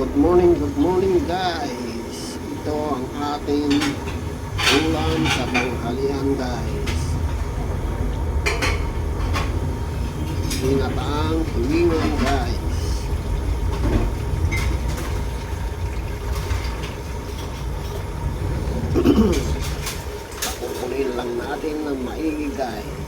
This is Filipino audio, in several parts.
Good morning, good morning guys. Ito ang ating ulam sa tanghalian guys. Ginataang tuwingan guys. Pakukunin lang natin ng maigi guys.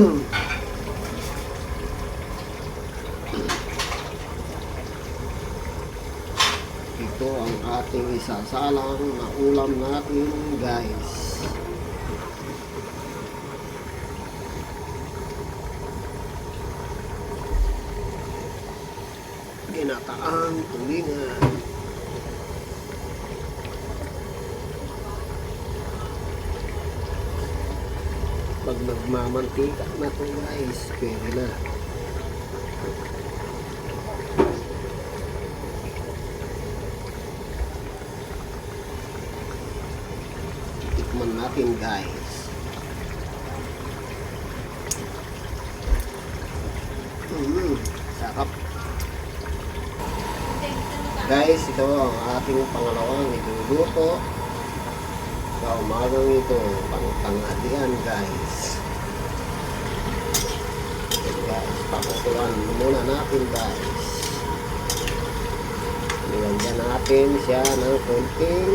Ito ang ating isasalang na ulam natin guys. Ginataang tulingan. Pag nagmamantika na to guys, pwede na. Tikman natin guys. Mm, sarap. Guys, ito ang ating pangalawang niluluto. Sa umagang ito, pangtanghalian guys. Okay, guys, pakukulan muna natin guys. Nilagyan natin siya ng konting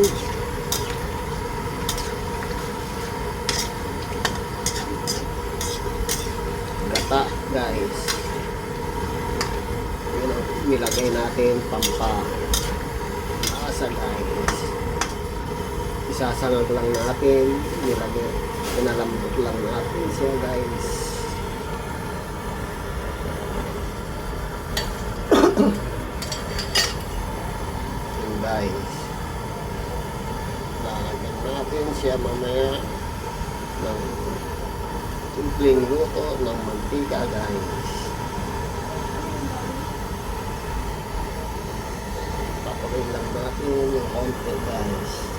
gata guys. Nilagay natin pampa asa guys. Isasangag lang natin, nilagay, pinalambot lang natin siya guys. Yun guys. Lalagyan natin siya mamaya ng simpleng luto ng mantika guys. Papakin lang natin yung konti guys.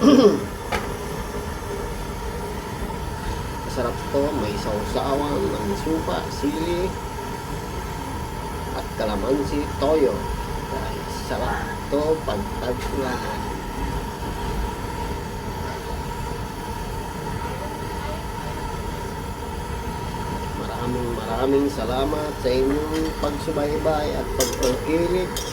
Masarap to, may sausawan ng supa, sili, at kalamansi, toyo. Guys, sarap to pagtagpuan. Maraming maraming salamat sa inyong pagsubaybay at pagpangkilik ng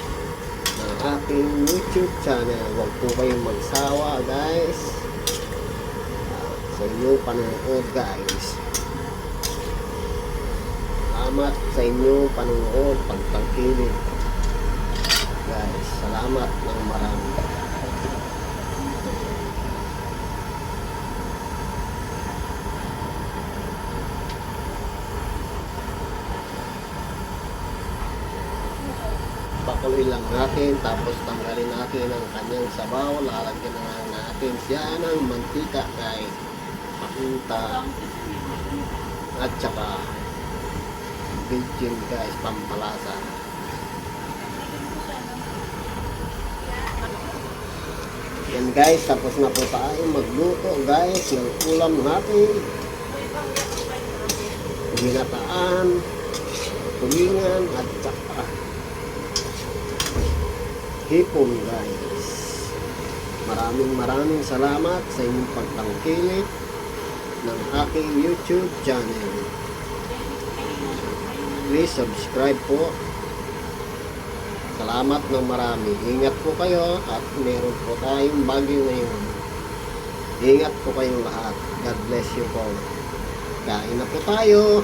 aking YouTube channel. Huwag po kayong magsawa guys. Sa inyong panonood guys. Salamat sa inyong panonood, pagpangkilik. Guys, salamat ng marami. Pakuloy lang natin tapos tanggalin natin ang kanyang sabaw lalagyan na lang natin siya ng mantika guys pakunta. At saka virgin guys pampalasa. Yan guys tapos na po tayo magluto guys ng ulam natin. Ginataan tulingan at saka hipon guys. Maraming maraming salamat sa inyong pagtangkilik ng aking YouTube channel. Please subscribe po. Salamat ng marami. Ingat po kayo at meron po tayong bagyo ngayon. Ingat po kayong lahat. God bless you po. Kain na po tayo.